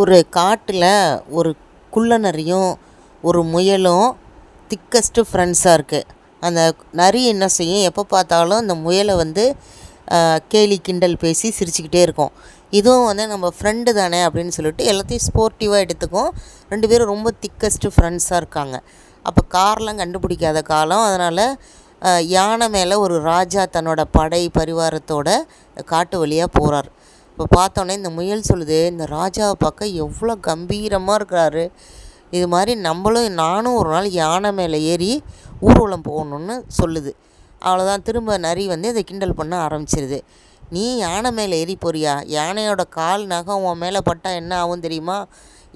ஒரு காட்டில் ஒரு குள்ள நரியும் ஒரு முயலும் திக்கஸ்ட்டு ஃப்ரெண்ட்ஸாக இருக்குது அந்த நரி என்ன செய்யும்? எப்போ பார்த்தாலும் அந்த முயலை வந்து கேலி கிண்டல் பேசி சிரிச்சுக்கிட்டே இருக்கும். இதுவும் வந்து நம்ம ஃப்ரெண்டு தானே அப்படின்னு சொல்லிட்டு எல்லாத்தையும் ஸ்போர்ட்டிவாக எடுத்துக்கும். ரெண்டு பேரும் ரொம்ப திக்கஸ்ட்டு ஃப்ரெண்ட்ஸாக இருக்காங்க. அப்போ கார்லாம் கண்டுபிடிக்காத காலம். அதனால் யானை மேலே ஒரு ராஜா தன்னோட படை பரிவாரத்தோட காட்டு வழியாக போகிறார் இப்போ பார்த்தோன்னே இந்த முயல் சொல்லுது இந்த ராஜாவை பார்க்க எவ்வளோ கம்பீரமாக இருக்கிறாரு. இது மாதிரி நம்மளும் நானும் ஒரு நாள் யானை மேலே ஏறி ஊர்வலம் போகணுன்னு சொல்லுது. அவ்வளோதான் திரும்ப நரி வந்து இதை கிண்டல் பண்ண ஆரம்பிச்சிருது. நீ யானை மேலே ஏறி போறியா? யானையோட கால் நகம் உன் மேலே பட்டால் என்ன ஆகும் தெரியுமா?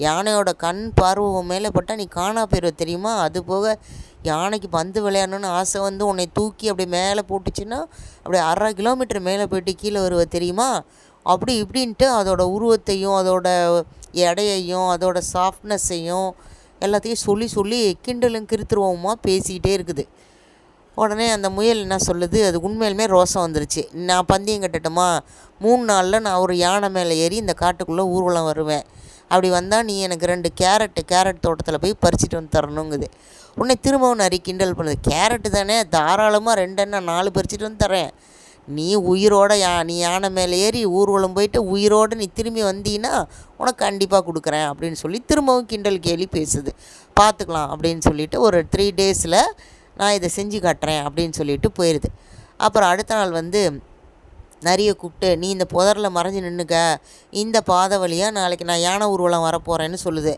யானையோட கண் பார்வை உன் மேலே பட்டால் நீ காணா போயிடுவ தெரியுமா? அது போக யானைக்கு பந்து விளையாடணுன்னு ஆசை வந்து உன்னை தூக்கி அப்படி மேலே போட்டுச்சுன்னா அப்படி அரை கிலோமீட்டர் மேலே போயிட்டு கீழே வருவ தெரியுமா? அப்படி இப்படின்ட்டு அதோட உருவத்தையும் அதோட எடையையும் அதோட சாஃப்ட்னஸ்ஸையும் எல்லாத்தையும் சொல்லி சொல்லி கிண்டலும் கிருத்துருவமாக பேசிக்கிட்டே இருக்குது. உடனே அந்த முயல் என்ன சொல்லுது? அது உண்மையிலுமே ரோசம் வந்துருச்சு. நான் பந்தயம் கட்டட்டுமா? மூணு நாளில் நான் ஒரு யானை மேலே ஏறி இந்த காட்டுக்குள்ளே ஊர்வலம் வருவேன். அப்படி வந்தால் நீ எனக்கு ரெண்டு கேரட்டு கேரட் தோட்டத்தில் போய் பறிச்சிட்டு வந்து தரணுங்குது. உடனே திரும்பவும் நிறைய கிண்டல் பண்ணுது. கேரட்டு தானே? தாராளமாக ரெண்டெண்ணா நாலு பறிச்சிட்டு வந்து தரேன். நீ உயிரோட யா நீ யானை மேலே ஏறி ஊர்வலம் போயிட்டு உயிரோடு நீ திரும்பி வந்தீன்னா உனக்கு கண்டிப்பாக கொடுக்குறேன் அப்படின்னு சொல்லி திரும்பவும் கிண்டல் கேலி பேசுது. பார்த்துக்கலாம் அப்படின்னு சொல்லிட்டு ஒரு த்ரீ டேஸில் நான் இதை செஞ்சு காட்டுறேன் அப்படின்னு சொல்லிட்டு போயிடுது அப்புறம் அடுத்த நாள் வந்து நிறைய கூப்பிட்டு நீ இந்த புதரில் மறைஞ்சு நின்றுக்க இந்த பாதை வழியாக நாளைக்கு நான் யானை ஊர்வலம் வரப்போகிறேன்னு சொல்லுது.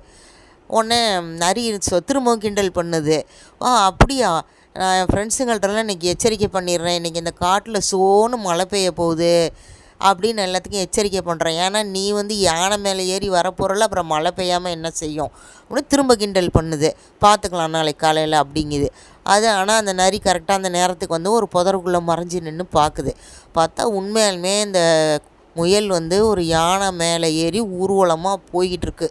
உடனே நரி திரும்பவும் கிண்டல் பண்ணுது. ஆ அப்படியா? நான் என் ஃப்ரெண்ட்ஸுங்கள்ட்டலாம் இன்றைக்கி எச்சரிக்கை பண்ணிடுறேன். இன்றைக்கி இந்த காட்டில் சோன்னு மழை பெய்ய போகுது அப்படின்னு எல்லாத்துக்கும் எச்சரிக்கை பண்ணுறேன் ஏன்னா நீ வந்து யானை மேலே ஏறி வரப்போகிறல அப்புறம் மழை பெய்யாமல் என்ன செய்யும்? அப்படின்னு திரும்ப கிண்டல் பண்ணுது. பார்த்துக்கலாம் நாளைக்கு காலையில் அப்படிங்குது. அது ஆனால் அந்த நரி கரெக்டாக அந்த நேரத்துக்கு வந்து ஒரு புதருக்குள்ளே மறைஞ்சு நின்று பார்க்குது பார்த்தா உண்மையாலுமே இந்த முயல் வந்து ஒரு யானை மேலே ஏறி ஊர்வலமாக போய்கிட்டு இருக்கு.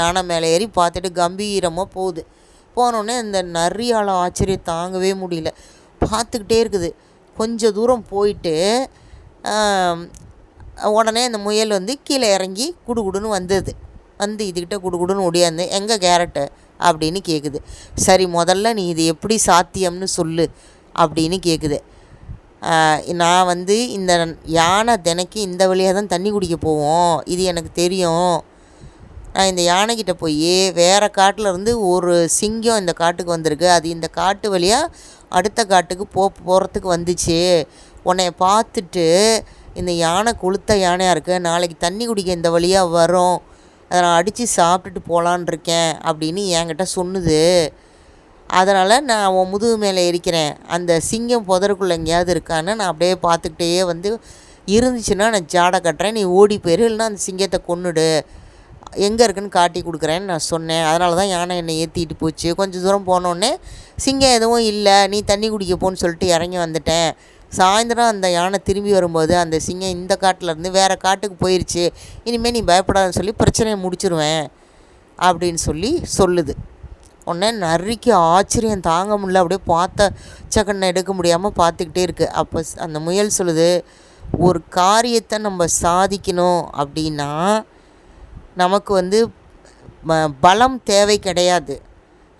யானை மேலே ஏறி பார்த்துட்டு கம்பீரமாக போகுது. போனோடனே இந்த நரியால் ஆச்சரியம் தாங்கவே முடியல. பார்த்துக்கிட்டே இருக்குது. கொஞ்சம் தூரம் போயிட்டு உடனே அந்த முயல் வந்து கீழே இறங்கி குடுகுடுன்னு வந்தது. வந்து இதுக்கிட்ட குடுகுடுன்னு ஒடியாந்து எங்கே கேரட்டு? அப்படின்னு கேட்குது சரி முதல்ல நீ இது எப்படி சாத்தியம்னு சொல்லு அப்படின்னு கேட்குது நான் வந்து இந்த யானை தினைக்கு இந்த வழியாக தான் தண்ணி குடிக்க போவோம். இது எனக்கு தெரியும். நான் இந்த யானைக்கிட்ட போய் வேறு காட்டில் இருந்து ஒரு சிங்கம் இந்த காட்டுக்கு வந்திருக்கு. அது இந்த காட்டு வழியாக அடுத்த காட்டுக்கு போ போகிறதுக்கு வந்துச்சு. உன்னை பார்த்துட்டு இந்த யானை கொளுத்த யானையாக இருக்குது நாளைக்கு தண்ணி குடிக்க இந்த வழியாக வரும். அதை நான் அடித்து சாப்பிட்டுட்டு போகலான் இருக்கேன் அப்படின்னு என்கிட்ட சொன்னுது. அதனால் நான் உன் முதுகு மேலே இருக்கிறேன் அந்த சிங்கம் புதருக்குள்ளே எங்கேயாவது இருக்கான்னு நான் அப்படியே பார்த்துக்கிட்டே வந்து இருந்துச்சுன்னா நான் ஜாடை கட்டுறேன். நீ ஓடி போயிரு இல்லைன்னா அந்த சிங்கத்தை கொன்னுடு. எங்கே இருக்குன்னு காட்டி கொடுக்குறேன்னு நான் சொன்னேன். அதனால தான் யானை என்னை ஏற்றிட்டு போச்சு. கொஞ்சம் தூரம் போனோடனே சிங்கம் எதுவும் இல்லை. நீ தண்ணி குடிக்க போன்னு சொல்லிட்டு இறங்கி வந்துட்டேன். சாயந்தரம் அந்த யானை திரும்பி வரும்போது அந்த சிங்கம் இந்த காட்டிலேருந்து வேறு காட்டுக்கு போயிடுச்சு இனிமேல் நீ பயப்படாதுன்னு சொல்லி பிரச்சனையை முடிச்சிருவேன். அப்படின்னு சொல்லி சொல்லுது. உடனே நறுக்கி ஆச்சரியம் தாங்க முடியல. அப்படியே பார்த்த சக்கண்ணை எடுக்க முடியாமல் பார்த்துக்கிட்டே இருக்குது அப்போ அந்த முயல் சொல்லுது ஒரு காரியத்தை நம்ம சாதிக்கணும் அப்படின்னா நமக்கு வந்து பலம் தேவை கிடையாது.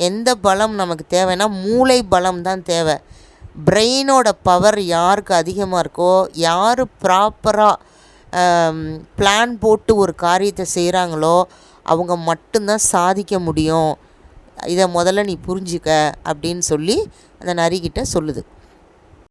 எந்த பலம் நமக்கு தேவைன்னா மூளை பலம் தான் தேவை. பிரெயினோட பவர் யாருக்கு அதிகமாக இருக்கோ யார் ப்ராப்பராக பிளான் போட்டு ஒரு காரியத்தை செய்கிறாங்களோ அவங்க மட்டும்தான் சாதிக்க முடியும். இதை முதல்ல நீ புரிஞ்சுக்க அப்படின்னு சொல்லி அந்த நரிக்கிட்ட சொல்லுது.